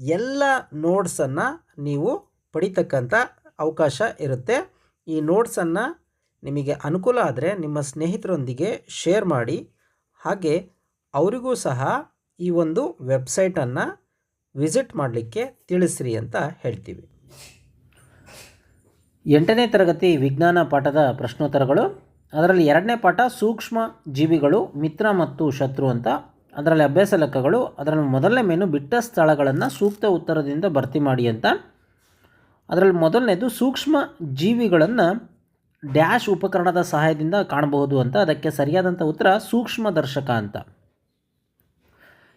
ಎಲ್ಲ ನೋಟ್ಸನ್ನು ನೀವು ಪಡಿತಕ್ಕಂಥ ಅವಕಾಶ ಇರುತ್ತೆ. ಈ ನೋಟ್ಸನ್ನು ನಿಮಗೆ ಅನುಕೂಲ ಆದರೆ ನಿಮ್ಮ ಸ್ನೇಹಿತರೊಂದಿಗೆ ಶೇರ್ ಮಾಡಿ. ಹಾಗೆ ಅವರಿಗೂ ಸಹ ಈ ಒಂದು ವೆಬ್ಸೈಟನ್ನು ವಿಸಿಟ್ ಮಾಡಲಿಕ್ಕೆ ತಿಳಿಸ್ರಿ ಅಂತ ಹೇಳ್ತೀವಿ. ಎಂಟನೇ ತರಗತಿ ವಿಜ್ಞಾನ ಪಾಠದ ಪ್ರಶ್ನೋತ್ತರಗಳು. ಅದರಲ್ಲಿ ಎರಡನೇ ಪಾಠ ಸೂಕ್ಷ್ಮ ಜೀವಿಗಳು, ಮಿತ್ರ ಮತ್ತು ಶತ್ರು ಅಂತ ಅದರಲ್ಲಿ ಅಭ್ಯಾಸ ಲೆಕ್ಕಗಳು, ಅದರಲ್ಲಿ ಮೊದಲನೇ ಮೇನು ಬಿಟ್ಟ ಸ್ಥಳಗಳನ್ನು ಸೂಕ್ತ ಉತ್ತರದಿಂದ ಭರ್ತಿ ಮಾಡಿ ಅಂತ. ಅದರಲ್ಲಿ ಮೊದಲನೇದು ಸೂಕ್ಷ್ಮ ಜೀವಿಗಳನ್ನು ಡ್ಯಾಶ್ ಉಪಕರಣದ ಸಹಾಯದಿಂದ ಕಾಣಬಹುದು ಅಂತ. ಅದಕ್ಕೆ ಸರಿಯಾದಂಥ ಉತ್ತರ ಸೂಕ್ಷ್ಮದರ್ಶಕ ಅಂತ.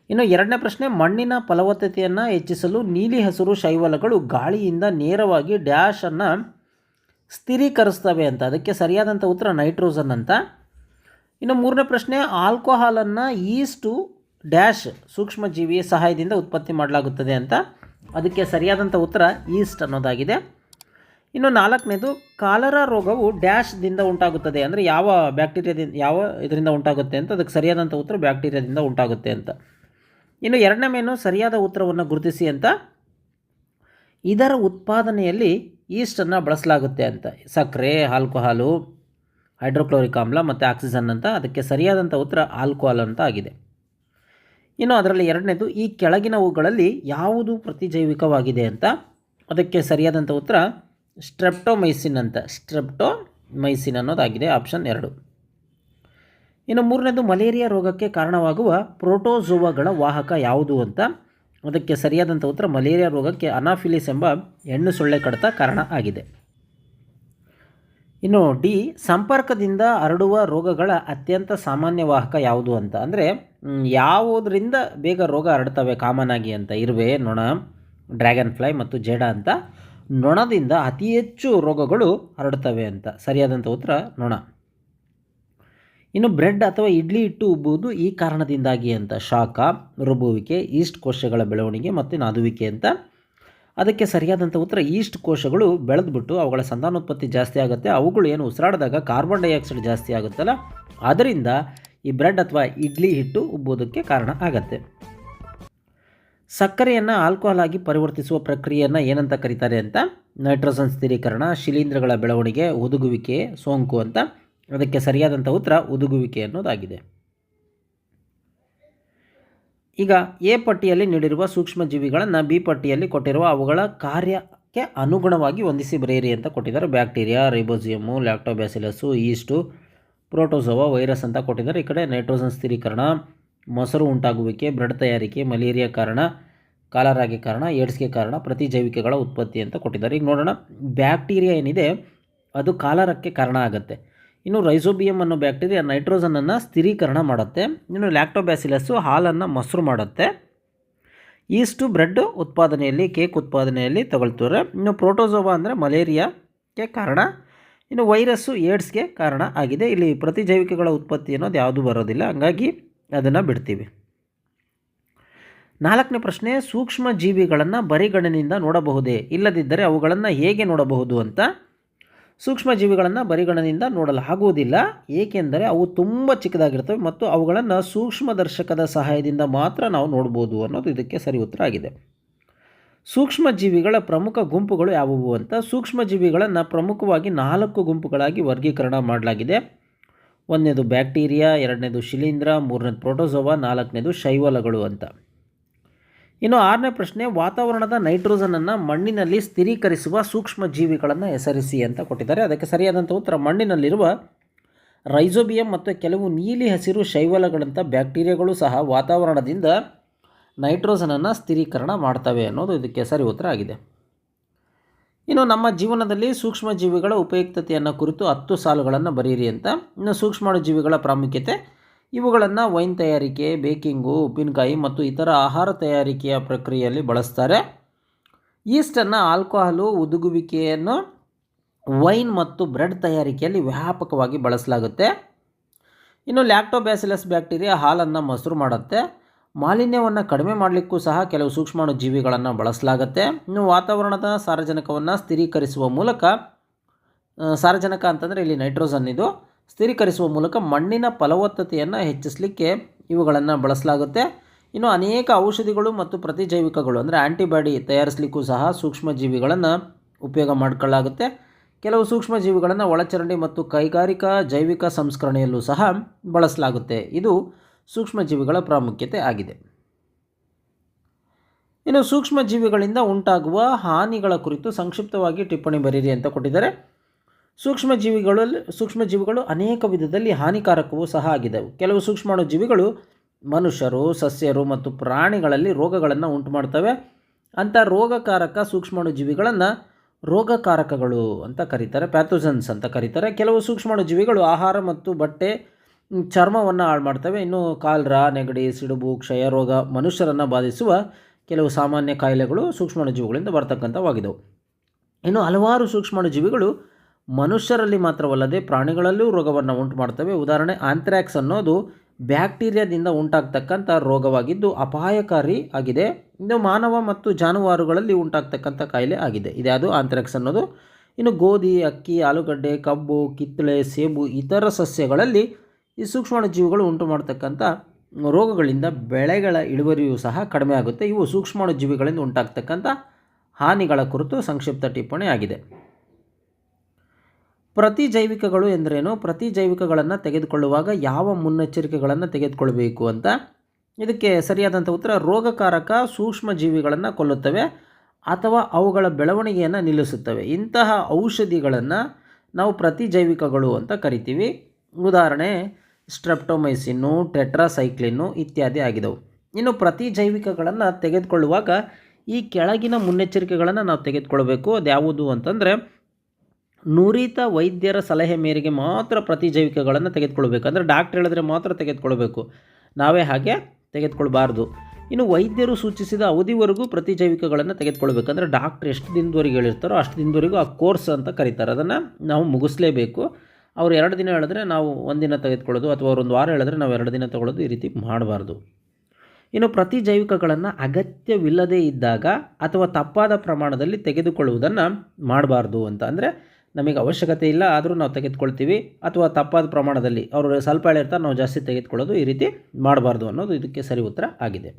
ಇನ್ನು ಎರಡನೇ ಪ್ರಶ್ನೆ, ಮಣ್ಣಿನ ಫಲವತ್ತತೆಯನ್ನು ಹೆಚ್ಚಿಸಲು ನೀಲಿ ಹಸಿರು ಶೈವಲಗಳು ಗಾಳಿಯಿಂದ ನೇರವಾಗಿ ಡ್ಯಾಶನ್ನು ಸ್ಥಿರೀಕರಿಸ್ತವೆ ಅಂತ. ಅದಕ್ಕೆ ಸರಿಯಾದಂಥ ಉತ್ತರ ನೈಟ್ರೋಜನ್ ಅಂತ. ಇನ್ನು ಮೂರನೇ ಪ್ರಶ್ನೆ, ಆಲ್ಕೋಹಾಲನ್ನು ಈಸ್ಟು ಡ್ಯಾಶ್ ಸೂಕ್ಷ್ಮಜೀವಿಯ ಸಹಾಯದಿಂದ ಉತ್ಪತ್ತಿ ಮಾಡಲಾಗುತ್ತದೆ ಅಂತ. ಅದಕ್ಕೆ ಸರಿಯಾದಂಥ ಉತ್ತರ ಈಸ್ಟ್ ಅನ್ನೋದಾಗಿದೆ. ಇನ್ನು ನಾಲ್ಕನೇದು, ಕಾಲರ ರೋಗವು ಡ್ಯಾಶ್ದಿಂದ ಉಂಟಾಗುತ್ತದೆ ಅಂದರೆ ಯಾವ ಬ್ಯಾಕ್ಟೀರಿಯಾದಿಂದ, ಯಾವ ಇದರಿಂದ ಉಂಟಾಗುತ್ತೆ ಅಂತ, ಅದಕ್ಕೆ ಸರಿಯಾದಂಥ ಉತ್ತರ ಬ್ಯಾಕ್ಟೀರಿಯಾದಿಂದ ಉಂಟಾಗುತ್ತೆ ಅಂತ. ಇನ್ನು ಎರಡನೇ ಮೇನು, ಸರಿಯಾದ ಉತ್ತರವನ್ನು ಗುರುತಿಸಿ ಅಂತ. ಇದರ ಉತ್ಪಾದನೆಯಲ್ಲಿ ಈಸ್ಟನ್ನು ಬಳಸಲಾಗುತ್ತೆ ಅಂತ. ಸಕ್ಕರೆ, ಆಲ್ಕೋಹಾಲು. ಹೈಡ್ರೋಕ್ಲೋರಿಕ್ ಆಮ್ಲ ಮತ್ತು ಆಕ್ಸಿಜನ್ ಅಂತ ಅದಕ್ಕೆ ಸರಿಯಾದಂಥ ಉತ್ತರ ಆಲ್ಕೋಹಾಲ್ ಅಂತ ಆಗಿದೆ. ಇನ್ನು ಅದರಲ್ಲಿ ಎರಡನೇದು, ಈ ಕೆಳಗಿನವುಗಳಲ್ಲಿ ಯಾವುದು ಪ್ರತಿಜೈವಿಕವಾಗಿದೆ ಅಂತ ಅದಕ್ಕೆ ಸರಿಯಾದಂಥ ಉತ್ತರ ಸ್ಟ್ರೆಪ್ಟೋಮೈಸಿನ್ ಅಂತ, ಸ್ಟ್ರೆಪ್ಟೋಮೈಸಿನ್ ಅನ್ನೋದಾಗಿದೆ ಆಪ್ಷನ್ ಎರಡು. ಇನ್ನು ಮೂರನೇದು, ಮಲೇರಿಯಾ ರೋಗಕ್ಕೆ ಕಾರಣವಾಗುವ ಪ್ರೋಟೋಜೋವಾಗಳ ವಾಹಕ ಯಾವುದು ಅಂತ ಅದಕ್ಕೆ ಸರಿಯಾದಂಥ ಉತ್ತರ ಮಲೇರಿಯಾ ರೋಗಕ್ಕೆ ಅನಾಫಿಲಿಸ್ ಎಂಬ ಹೆಣ್ಣು ಸೊಳ್ಳೆ ಕಡತ ಕಾರಣ ಆಗಿದೆ. ಇನ್ನು ಡಿ, ಸಂಪರ್ಕದಿಂದ ಹರಡುವ ರೋಗಗಳ ಅತ್ಯಂತ ಸಾಮಾನ್ಯ ವಾಹಕ ಯಾವುದು ಅಂತ ಅಂದರೆ ಯಾವುದರಿಂದ ಬೇಗ ರೋಗ ಹರಡ್ತವೆ ಕಾಮನ್ ಆಗಿ ಅಂತ ಇರುವೆ, ನೊಣ ಡ್ರ್ಯಾಗನ್ ಫ್ಲೈ ಮತ್ತು ಜೇಡ ಅಂತ. ನೊಣದಿಂದ ಅತಿ ಹೆಚ್ಚು ರೋಗಗಳು ಹರಡ್ತವೆ ಅಂತ. ಸರಿಯಾದಂಥ ಉತ್ತರ, ನೊಣ. ಇನ್ನು ಬ್ರೆಡ್ ಅಥವಾ ಇಡ್ಲಿ ಹಿಟ್ಟು ಉಬ್ಬುವುದು ಈ ಕಾರಣದಿಂದಾಗಿ ಅಂತ. ಶಾಖ, ರುಬ್ಬುವಿಕೆ, ಈಸ್ಟ್ ಕೋಶಗಳ ಬೆಳವಣಿಗೆ ಮತ್ತು ನಾದುವಿಕೆ ಅಂತ. ಅದಕ್ಕೆ ಸರಿಯಾದಂಥ ಉತ್ತರ ಈಸ್ಟ್ ಕೋಶಗಳು ಬೆಳೆದ್ಬಿಟ್ಟು ಅವುಗಳ ಸಂತಾನೋತ್ಪತ್ತಿ ಜಾಸ್ತಿ ಆಗುತ್ತೆ. ಅವುಗಳು ಏನು ಉಸಿರಾಡಿದಾಗ ಕಾರ್ಬನ್ ಡೈಆಕ್ಸೈಡ್ ಜಾಸ್ತಿ ಆಗುತ್ತಲ್ಲ? ಅದರಿಂದ ಈ ಬ್ರೆಡ್ ಅಥವಾ ಇಡ್ಲಿ ಹಿಟ್ಟು ಉಬ್ಬೋದಕ್ಕೆ ಕಾರಣ ಆಗತ್ತೆ. ಸಕ್ಕರೆಯನ್ನು ಆಲ್ಕೋಹಾಲ್ ಆಗಿ ಪರಿವರ್ತಿಸುವ ಪ್ರಕ್ರಿಯೆಯನ್ನು ಏನಂತ ಕರೀತಾರೆ ಅಂತ? ನೈಟ್ರೋಜನ್ ಸ್ಥಿರೀಕರಣ, ಶಿಲೀಂಧ್ರಗಳ ಬೆಳವಣಿಗೆ ಉದುಗುವಿಕೆ ಸೋಂಕು ಅಂತ. ಅದಕ್ಕೆ ಸರಿಯಾದಂಥ ಉತ್ತರ ಉದುಗುವಿಕೆ ಅನ್ನೋದಾಗಿದೆ. ಈಗ ಎ ಪಟ್ಟಿಯಲ್ಲಿ ನೀಡಿರುವ ಸೂಕ್ಷ್ಮಜೀವಿಗಳನ್ನು ಬಿ ಪಟ್ಟಿಯಲ್ಲಿ ಕೊಟ್ಟಿರುವ ಅವುಗಳ ಕಾರ್ಯಕ್ಕೆ ಅನುಗುಣವಾಗಿ ಹೊಂದಿಸಿ ಬರೆಯಿರಿ ಅಂತ ಕೊಟ್ಟಿದ್ದಾರೆ. Bacteria, ribosome, lactobacillus, yeast, protozoa virus ಅಂತ ಕೊಟ್ಟಿದ್ದಾರೆ. ಈ ಕಡೆ ನೈಟ್ರೋಜನ್ ಸ್ಥಿರೀಕರಣ, ಮೊಸರು ಉಂಟಾಗುವಿಕೆ ಬ್ರೆಡ್ ತಯಾರಿಕೆ, ಮಲೇರಿಯಾ ಕಾರಣ, ಕಾಲರಾಗೆ ಕಾರಣ ಏಡ್ಸ್ಗೆ ಕಾರಣ ಪ್ರತಿಜೈವಿಕಗಳ ಉತ್ಪತ್ತಿ ಅಂತ ಕೊಟ್ಟಿದ್ದಾರೆ. ಈಗ ನೋಡೋಣ, ಬ್ಯಾಕ್ಟೀರಿಯಾ ಏನಿದೆ, ಅದು ಕಾಲರಕ್ಕೆ ಕಾರಣ ಆಗುತ್ತೆ. ಇನ್ನು ರೈಸೋಬಿಯಂ ಅನ್ನೋ ಬ್ಯಾಕ್ಟೀರಿಯಾ ನೈಟ್ರೋಜನನ್ನು ಸ್ಥಿರೀಕರಣ ಮಾಡುತ್ತೆ. ಇನ್ನು ಲ್ಯಾಕ್ಟೋಬ್ಯಾಸಿಲಸ್ಸು ಹಾಲನ್ನು ಮೊಸರು ಮಾಡುತ್ತೆ. ಈಸ್ಟು ಬ್ರೆಡ್ ಉತ್ಪಾದನೆಯಲ್ಲಿ ಕೇಕ್ ಉತ್ಪಾದನೆಯಲ್ಲಿ ತಗೊಳ್ತಾರೆ ಇನ್ನು ಪ್ರೋಟೋಸೋವಾ ಅಂದರೆ ಮಲೇರಿಯಾಕ್ಕೆ ಕಾರಣ. ಇನ್ನು ವೈರಸ್ಸು ಏಡ್ಸ್ಗೆ ಕಾರಣ ಆಗಿದೆ. ಇಲ್ಲಿ ಪ್ರತಿಜೈವಿಕಗಳ ಉತ್ಪತ್ತಿ ಅನ್ನೋದು ಯಾವುದು ಬರೋದಿಲ್ಲ. ಹಂಗಾಗಿ ಅದನ್ನು ಬಿಡ್ತೀವಿ. ನಾಲ್ಕನೇ ಪ್ರಶ್ನೆ ಸೂಕ್ಷ್ಮ ಜೀವಿಗಳನ್ನು ಬರಿಗಣನಿಂದ ನೋಡಬಹುದೇ? ಇಲ್ಲದಿದ್ದರೆ ಅವುಗಳನ್ನು ಹೇಗೆ ನೋಡಬಹುದು ಅಂತ? ಸೂಕ್ಷ್ಮ ಜೀವಿಗಳನ್ನು ಬರಿಗಣನಿಂದ ನೋಡಲಾಗುವುದಿಲ್ಲ. ಏಕೆಂದರೆ ಅವು ತುಂಬ ಚಿಕ್ಕದಾಗಿರ್ತವೆ ಮತ್ತು ಅವುಗಳನ್ನು ಸೂಕ್ಷ್ಮದರ್ಶಕದ ಸಹಾಯದಿಂದ ಮಾತ್ರ ನಾವು ನೋಡ್ಬೋದು ಅನ್ನೋದು ಇದಕ್ಕೆ ಸರಿ ಉತ್ತರ ಆಗಿದೆ. ಸೂಕ್ಷ್ಮ ಜೀವಿಗಳ ಪ್ರಮುಖ ಗುಂಪುಗಳು ಯಾವುವು ಅಂತ ಸೂಕ್ಷ್ಮಜೀವಿಗಳನ್ನು ಪ್ರಮುಖವಾಗಿ ನಾಲ್ಕು ಗುಂಪುಗಳಾಗಿ ವರ್ಗೀಕರಣ ಮಾಡಲಾಗಿದೆ. ಒಂದನೇದು ಬ್ಯಾಕ್ಟೀರಿಯಾ, ಎರಡನೇದು ಶಿಲೀಂಧ್ರ, ಮೂರನೇದು ಪ್ರೋಟೋಸೋವಾ, ನಾಲ್ಕನೇದು ಶೈವಲಗಳು ಅಂತ. ಇನ್ನು ಆರನೇ ಪ್ರಶ್ನೆ, ವಾತಾವರಣದ ನೈಟ್ರೋಜನನ್ನು ಮಣ್ಣಿನಲ್ಲಿ ಸ್ಥಿರೀಕರಿಸುವ ಸೂಕ್ಷ್ಮ ಜೀವಿಗಳನ್ನು ಹೆಸರಿಸಿ ಅಂತ ಕೊಟ್ಟಿದ್ದಾರೆ. ಅದಕ್ಕೆ ಸರಿಯಾದಂಥ ಉತ್ತರ, ಮಣ್ಣಿನಲ್ಲಿರುವ ರೈಸೋಬಿಯಂ ಮತ್ತು ಕೆಲವು ನೀಲಿ ಹಸಿರು ಶೈವಲಗಳಂಥ ಬ್ಯಾಕ್ಟೀರಿಯಾಗಳು ಸಹ ವಾತಾವರಣದಿಂದ ನೈಟ್ರೋಜನನ್ನು ಸ್ಥಿರೀಕರಣ ಮಾಡ್ತವೆ ಅನ್ನೋದು ಇದಕ್ಕೆ ಸರಿ ಉತ್ತರ ಆಗಿದೆ. ಇನ್ನು ನಮ್ಮ ಜೀವನದಲ್ಲಿ ಸೂಕ್ಷ್ಮ ಜೀವಿಗಳ ಉಪಯುಕ್ತತೆಯನ್ನು ಕುರಿತು ಹತ್ತು ಸಾಲುಗಳನ್ನು ಬರೆಯಿರಿ ಅಂತ. ಇನ್ನು ಸೂಕ್ಷ್ಮ ಜೀವಿಗಳ ಪ್ರಾಮುಖ್ಯತೆ ಇವುಗಳನ್ನು ವೈನ್ ತಯಾರಿಕೆ, ಬೇಕಿಂಗು, ಉಪ್ಪಿನಕಾಯಿ ಮತ್ತು ಇತರ ಆಹಾರ ತಯಾರಿಕೆಯ ಪ್ರಕ್ರಿಯೆಯಲ್ಲಿ ಬಳಸ್ತಾರೆ. ಈಸ್ಟನ್ನು ಆಲ್ಕೋಹಾಲು ಉದುಗುವಿಕೆಯನ್ನು ವೈನ್ ಮತ್ತು ಬ್ರೆಡ್ ತಯಾರಿಕೆಯಲ್ಲಿ ವ್ಯಾಪಕವಾಗಿ ಬಳಸಲಾಗುತ್ತೆ. ಇನ್ನು ಲ್ಯಾಕ್ಟೋಬ್ಯಾಸಿಲಸ್ ಬ್ಯಾಕ್ಟೀರಿಯಾ ಹಾಲನ್ನು ಮೊಸರು ಮಾಡುತ್ತೆ. ಮಾಲಿನ್ಯವನ್ನು ಕಡಿಮೆ ಮಾಡಲಿಕ್ಕೂ ಸಹ ಕೆಲವು ಸೂಕ್ಷ್ಮಾಣು ಜೀವಿಗಳನ್ನು ಬಳಸಲಾಗುತ್ತೆ. ಇನ್ನು ವಾತಾವರಣದ ಸಾರಜನಕವನ್ನು ಸ್ಥಿರೀಕರಿಸುವ ಮೂಲಕ ಸಾರಜನಕ ಅಂತಂದರೆ ಇಲ್ಲಿ ನೈಟ್ರೋಜನ್ ಇದು. ಸ್ಥಿರೀಕರಿಸುವ ಮೂಲಕ ಮಣ್ಣಿನ ಫಲವತ್ತತೆಯನ್ನು ಹೆಚ್ಚಿಸಲಿಕ್ಕೆ ಇವುಗಳನ್ನು ಬಳಸಲಾಗುತ್ತೆ. ಇನ್ನು ಅನೇಕ ಔಷಧಿಗಳು ಮತ್ತು ಪ್ರತಿಜೈವಿಕಗಳು ಅಂದರೆ ಆ್ಯಂಟಿಬಾಡಿ ತಯಾರಿಸಲಿಕ್ಕೂ ಸಹ ಸೂಕ್ಷ್ಮಜೀವಿಗಳನ್ನು ಉಪಯೋಗ ಮಾಡಿಕೊಳ್ಳಲಾಗುತ್ತೆ ಕೆಲವು ಸೂಕ್ಷ್ಮಜೀವಿಗಳನ್ನು ಒಳಚರಂಡಿ ಮತ್ತು ಕೈಗಾರಿಕಾ ಜೈವಿಕ ಸಂಸ್ಕರಣೆಯಲ್ಲೂ ಸಹ ಬಳಸಲಾಗುತ್ತೆ. ಇದು ಸೂಕ್ಷ್ಮಜೀವಿಗಳ ಪ್ರಾಮುಖ್ಯತೆ ಆಗಿದೆ. ಇನ್ನು ಸೂಕ್ಷ್ಮಜೀವಿಗಳಿಂದ ಉಂಟಾಗುವ ಹಾನಿಗಳ ಕುರಿತು ಸಂಕ್ಷಿಪ್ತವಾಗಿ ಟಿಪ್ಪಣಿ ಬರೀರಿ ಅಂತ ಕೊಟ್ಟಿದ್ದಾರೆ. ಸೂಕ್ಷ್ಮಜೀವಿಗಳಲ್ಲಿ ಸೂಕ್ಷ್ಮಜೀವಿಗಳು ಅನೇಕ ವಿಧದಲ್ಲಿ ಹಾನಿಕಾರಕವೂ ಸಹ ಆಗಿದ್ದವು ಕೆಲವು ಸೂಕ್ಷ್ಮಾಣು ಜೀವಿಗಳು ಮನುಷ್ಯರು, ಸಸ್ಯರು ಮತ್ತು ಪ್ರಾಣಿಗಳಲ್ಲಿ ರೋಗಗಳನ್ನು ಉಂಟು ಮಾಡ್ತವೆ ಅಂಥ ರೋಗಕಾರಕ ಸೂಕ್ಷ್ಮಾಣು ಜೀವಿಗಳನ್ನು ರೋಗಕಾರಕಗಳು ಅಂತ ಕರೀತಾರೆ, ಪ್ಯಾಥೋಜನ್ಸ್ ಅಂತ ಕರೀತಾರೆ. ಕೆಲವು ಸೂಕ್ಷ್ಮಾಣು ಜೀವಿಗಳು ಆಹಾರ ಮತ್ತು ಬಟ್ಟೆ ಚರ್ಮವನ್ನು ಹಾಳು ಮಾಡ್ತವೆ ಇನ್ನು ಕಾಲ್ರ, ನೆಗಡಿ, ಸಿಡುಬು, ಕ್ಷಯ ರೋಗ ಮನುಷ್ಯರನ್ನು ಬಾಧಿಸುವ ಕೆಲವು ಸಾಮಾನ್ಯ ಕಾಯಿಲೆಗಳು ಸೂಕ್ಷ್ಮಾಣು ಜೀವಿಗಳಿಂದ ಬರ್ತಕ್ಕಂಥವಾಗಿದ್ದವು ಇನ್ನು ಹಲವಾರು ಸೂಕ್ಷ್ಮಾಣು ಜೀವಿಗಳು ಮನುಷ್ಯರಲ್ಲಿ ಮಾತ್ರವಲ್ಲದೆ ಪ್ರಾಣಿಗಳಲ್ಲೂ ರೋಗವನ್ನು ಉಂಟು ಮಾಡ್ತವೆ ಉದಾಹರಣೆ, ಆಂಥ್ರಾಕ್ಸ್ ಅನ್ನೋದು ಬ್ಯಾಕ್ಟೀರಿಯಾದಿಂದ ಉಂಟಾಗ್ತಕ್ಕಂಥ ರೋಗವಾಗಿದ್ದು ಅಪಾಯಕಾರಿ ಆಗಿದೆ. ಇದು ಮಾನವ ಮತ್ತು ಜಾನುವಾರುಗಳಲ್ಲಿ ಉಂಟಾಗ್ತಕ್ಕಂಥ ಕಾಯಿಲೆ ಆಗಿದೆ. ಇದ್ಯಾವುದು ಆಂಥ್ರಾಕ್ಸ್ ಅನ್ನೋದು. ಇನ್ನು ಗೋಧಿ, ಅಕ್ಕಿ, ಆಲೂಗಡ್ಡೆ, ಕಬ್ಬು, ಕಿತ್ತಳೆ, ಸೇಬು ಇತರ ಸಸ್ಯಗಳಲ್ಲಿ ಈ ಸೂಕ್ಷ್ಮಾಣು ಜೀವಿಗಳು ಉಂಟು ಮಾಡ್ತಕ್ಕಂಥ ರೋಗಗಳಿಂದ ಬೆಳೆಗಳ ಇಳುವರಿಯೂ ಸಹ ಕಡಿಮೆ ಆಗುತ್ತೆ ಇವು ಸೂಕ್ಷ್ಮಾಣು ಜೀವಿಗಳಿಂದ ಉಂಟಾಗ್ತಕ್ಕಂಥ ಹಾನಿಗಳ ಕುರಿತು ಸಂಕ್ಷಿಪ್ತ ಟಿಪ್ಪಣಿ ಆಗಿದೆ. ಪ್ರತಿಜೈವಿಕಗಳು ಎಂದರೇನು? ಪ್ರತಿಜೈವಿಕಗಳನ್ನು ತೆಗೆದುಕೊಳ್ಳುವಾಗ ಯಾವ ಮುನ್ನೆಚ್ಚರಿಕೆಗಳನ್ನು ತೆಗೆದುಕೊಳ್ಬೇಕು ಅಂತ? ಇದಕ್ಕೆ ಸರಿಯಾದಂಥ ಉತ್ತರ, ರೋಗಕಾರಕ ಸೂಕ್ಷ್ಮ ಜೀವಿಗಳನ್ನು ಕೊಲ್ಲುತ್ತವೆ ಅಥವಾ ಅವುಗಳ ಬೆಳವಣಿಗೆಯನ್ನು ನಿಲ್ಲಿಸುತ್ತವೆ. ಇಂತಹ ಔಷಧಿಗಳನ್ನು ನಾವು ಪ್ರತಿಜೈವಿಕಗಳು ಅಂತ ಕರಿತೀವಿ. ಉದಾಹರಣೆ, ಸ್ಟ್ರೆಪ್ಟೊಮೈಸಿನ್ನು, ಟೆಟ್ರಾಸೈಕ್ಲಿನ್ನು ಇತ್ಯಾದಿ ಆಗಿದವು. ಇನ್ನು ಪ್ರತಿಜೈವಿಕಗಳನ್ನು ತೆಗೆದುಕೊಳ್ಳುವಾಗ ಈ ಕೆಳಗಿನ ಮುನ್ನೆಚ್ಚರಿಕೆಗಳನ್ನು ನಾವು ತೆಗೆದುಕೊಳ್ಬೇಕು. ಅದ್ಯಾವುದು ಅಂತಂದರೆ ನುರಿತ ವೈದ್ಯರ ಸಲಹೆ ಮೇರೆಗೆ ಮಾತ್ರ ಪ್ರತಿಜೈವಿಕಗಳನ್ನು ತೆಗೆದುಕೊಳ್ಬೇಕು. ಅಂದರೆ ಡಾಕ್ಟ್ರ್ ಹೇಳಿದ್ರೆ ಮಾತ್ರ ತೆಗೆದುಕೊಳ್ಬೇಕು. ನಾವೇ ಹಾಗೆ ತೆಗೆದುಕೊಳ್ಬಾರ್ದು. ಇನ್ನು ವೈದ್ಯರು ಸೂಚಿಸಿದ ಅವಧಿವರೆಗೂ ಪ್ರತಿಜೈವಿಕಗಳನ್ನು ತೆಗೆದುಕೊಳ್ಬೇಕು. ಅಂದರೆ ಡಾಕ್ಟ್ರ್ ಎಷ್ಟು ದಿನದವರೆಗೆ ಹೇಳಿರ್ತಾರೋ ಅಷ್ಟು ದಿನದವರೆಗೂ ಆ ಕೋರ್ಸ್ ಅಂತ ಕರೀತಾರೆ. ಅದನ್ನು ನಾವು ಮುಗಿಸ್ಲೇಬೇಕು. ಅವ್ರು ಎರಡು ದಿನ ಹೇಳಿದ್ರೆ ನಾವು ಒಂದಿನ ತೆಗೆದುಕೊಳ್ಳೋದು ಅಥವಾ ಒಂದು ವಾರ ಹೇಳಿದ್ರೆ ನಾವು ಎರಡು ದಿನ ತಗೊಳ್ಳೋದು ಈ ರೀತಿ ಮಾಡಬಾರ್ದು. ಇನ್ನು ಪ್ರತಿಜೈವಿಕಗಳನ್ನು ಅಗತ್ಯವಿಲ್ಲದೇ ಇದ್ದಾಗ ಅಥವಾ ತಪ್ಪಾದ ಪ್ರಮಾಣದಲ್ಲಿ ತೆಗೆದುಕೊಳ್ಳುವುದನ್ನು ಮಾಡಬಾರ್ದು ಅಂತ. ಅಂದರೆ ನಮಗೆ ಅವಶ್ಯಕತೆ ಇಲ್ಲ, ಆದರೂ ನಾವು ತೆಗೆದುಕೊಳ್ತೀವಿ. ಅಥವಾ ತಪ್ಪಾದ ಪ್ರಮಾಣದಲ್ಲಿ ಅವರು ಸ್ವಲ್ಪ ಹೇಳಿರ್ತಾರೆ, ನಾವು ಜಾಸ್ತಿ ತೆಗೆದುಕೊಳ್ಳೋದು ಈ ರೀತಿ ಮಾಡಬಾರ್ದು ಅನ್ನೋದು ಇದಕ್ಕೆ ಸರಿ ಉತ್ತರ ಆಗಿದೆ.